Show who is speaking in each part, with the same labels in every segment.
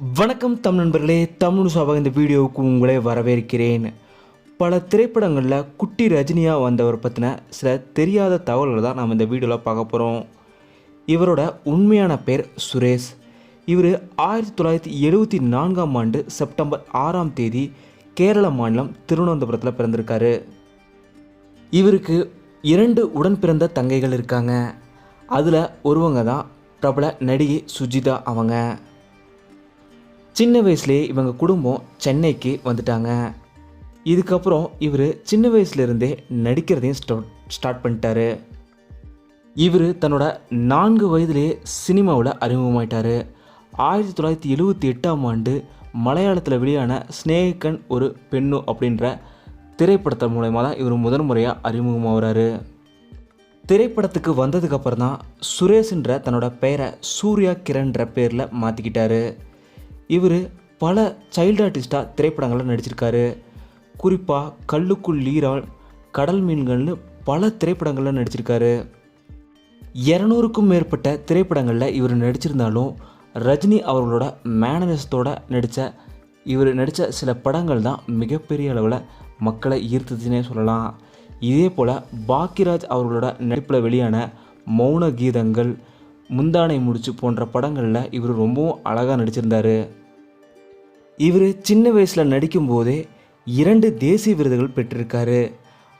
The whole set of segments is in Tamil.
Speaker 1: வணக்கம் தமிழ் நண்பர்களே தமிழ் சாபாக இந்த வீடியோவுக்கு உங்களை வரவேற்கிறேன். பல திரைப்படங்களில் குட்டி ரஜினியாக வந்தவர் பற்றின சில தெரியாத தகவல்களை தான் நம்ம இந்த வீடியோவில் பார்க்க போகிறோம் இவரோட உண்மையான பேர் சுரேஷ். இவர் ஆயிரத்தி தொள்ளாயிரத்தி எழுபத்தி நான்காம் ஆண்டு செப்டம்பர் ஆறாம் தேதி கேரள மாநிலம் திருவனந்தபுரத்தில் பிறந்திருக்காரு. இவருக்கு இரண்டு உடன் பிறந்த தங்கைகள் இருக்காங்க. அதில் ஒருவங்க தான் பிரபல நடிகை சுஜிதா அவங்க. சின்ன வயசுலேயே இவங்க குடும்பம் சென்னைக்கு வந்துட்டாங்க. இதுக்கப்புறம் இவர் சின்ன வயசுலேருந்தே நடிக்கிறதையும் ஸ்டார்ட் ஸ்டார்ட் பண்ணிட்டாரு. இவர் தன்னோட நான்கு வயதிலேயே சினிமாவில் அறிமுகமாயிட்டார். ஆயிரத்தி தொள்ளாயிரத்தி எழுபத்தி எட்டாம் ஆண்டு மலையாளத்தில் வெளியான ஸ்னேகன் ஒரு பெண்ணு அப்படின்ற திரைப்படத்தின் மூலயமா தான் இவர் முதன் முறையாக அறிமுகமாகிறாரு. திரைப்படத்துக்கு வந்ததுக்கப்புறம் தான் சுரேஷ்ன்ற தன்னோட பெயரை சூர்யா கிரண்ன்ற பேரில் மாற்றிக்கிட்டாரு இவர் பல சைல்டு ஆர்டிஸ்டாக திரைப்படங்களில் நடிச்சிருக்காரு. குறிப்பாக கல்லுக்குள் லீரால் கடல் மீன்கள்னு பல திரைப்படங்களில் நடிச்சிருக்காரு. இரநூறுக்கும் மேற்பட்ட திரைப்படங்களில் இவர் நடிச்சிருந்தாலும் ரஜினி அவர்களோட மேனரிசத்தோட நடித்த இவர் நடித்த சில படங்கள் தான் மிகப்பெரிய அளவில் மக்களை ஈர்த்ததுன்னே சொல்லலாம். இதே போல் பாக்கியராஜ் அவர்களோட நடிப்பில் வெளியான மௌன கீதங்கள் முந்தானை முடிச்சு போன்ற படங்களில் இவர் ரொம்பவும் அழகாக நடிச்சிருந்தார். இவர் சின்ன வயசில் நடிக்கும்போதே இரண்டு தேசிய விருதுகள் பெற்றிருக்காரு.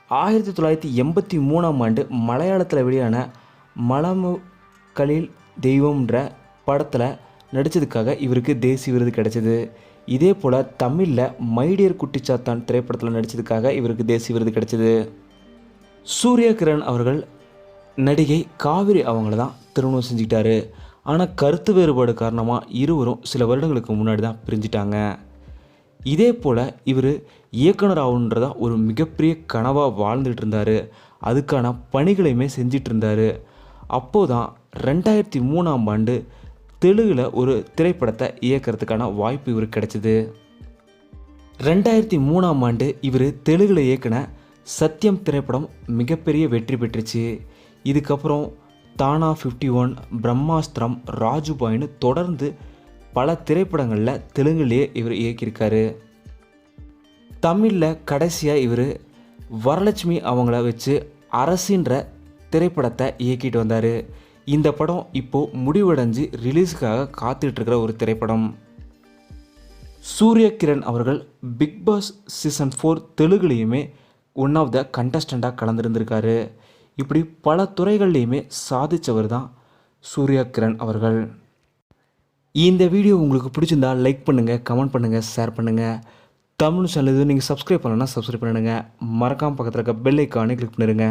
Speaker 1: ஆயிரத்தி தொள்ளாயிரத்தி எண்பத்தி மூணாம் ஆண்டு மலையாளத்தில் வெளியான மலமு கலில் தெய்வம்ன்ற படத்தில் நடித்ததுக்காக இவருக்கு தேசிய விருது கிடைச்சது. இதே போல் தமிழில் மைடியர் குட்டிச்சாத்தான் திரைப்படத்தில் நடித்ததுக்காக இவருக்கு தேசிய விருது கிடைச்சது. சூர்யா கிரண் அவர்கள் நடிகை காவிரி அவங்கள தான் திருமணம் செஞ்சுக்கிட்டாரு. ஆனால் கருத்து வேறுபாடு காரணமாக இருவரும் சில வருடங்களுக்கு முன்னாடி தான் பிரிஞ்சிட்டாங்க. இதே போல் இவர் இயக்குனர் ஆகணுன்றதா ஒரு மிகப்பெரிய கனவாக வாழ்ந்துட்டு இருந்தார் அதுக்கான பணிகளையுமே செஞ்சிட்டு இருந்தார் அப்போது தான் ரெண்டாயிரத்தி மூணாம் ஆண்டு தெலுங்கில் ஒரு திரைப்படத்தை இயக்கிறதுக்கான வாய்ப்பு இவருக்கு கிடைச்சிது. ரெண்டாயிரத்தி மூணாம் ஆண்டு இவர் தெலுங்கில் இயக்கின சத்யம் திரைப்படம் மிகப்பெரிய வெற்றி பெற்றுச்சு. இதுக்கப்புறம் தானா ஃபிஃப்டி ஒன் பிரம்மாஸ்திரம் ராஜுபாயின்னு தொடர்ந்து பல திரைப்படங்களில் தெலுங்குலேயே இவர் இயக்கியிருக்காரு. தமிழில் கடைசியாக இவர் வரலட்சுமி அவங்கள வச்சு அரசின்ற திரைப்படத்தை இயக்கிட்டு வந்தார். இந்த படம் இப்போது முடிவடைஞ்சு ரிலீஸுக்காக காத்துட்ருக்கிற ஒரு திரைப்படம். சூரிய கிரண் அவர்கள் பிக் பாஸ் சீசன் ஃபோர் தெலுங்குலேயுமே ஒன் ஆஃப் த கண்டஸ்டண்ட்டாக கலந்துருந்திருக்காரு. இப்படி பல துறைகள்லையுமே சாதித்தவர் தான் சூர்யா கிரண் அவர்கள். இந்த வீடியோ உங்களுக்கு பிடிச்சிருந்தா லைக் பண்ணுங்கள் கமெண்ட் பண்ணுங்கள் ஷேர் பண்ணுங்கள் தமிழ் சேனல் இது நீங்கள் சப்ஸ்கிரைப் பண்ணலன்னா சப்ஸ்கிரைப் பண்ணிடுங்க. மறக்காம பக்கத்தில் இருக்க பெல் ஐக்கானே கிளிக் பண்ணிடுங்க.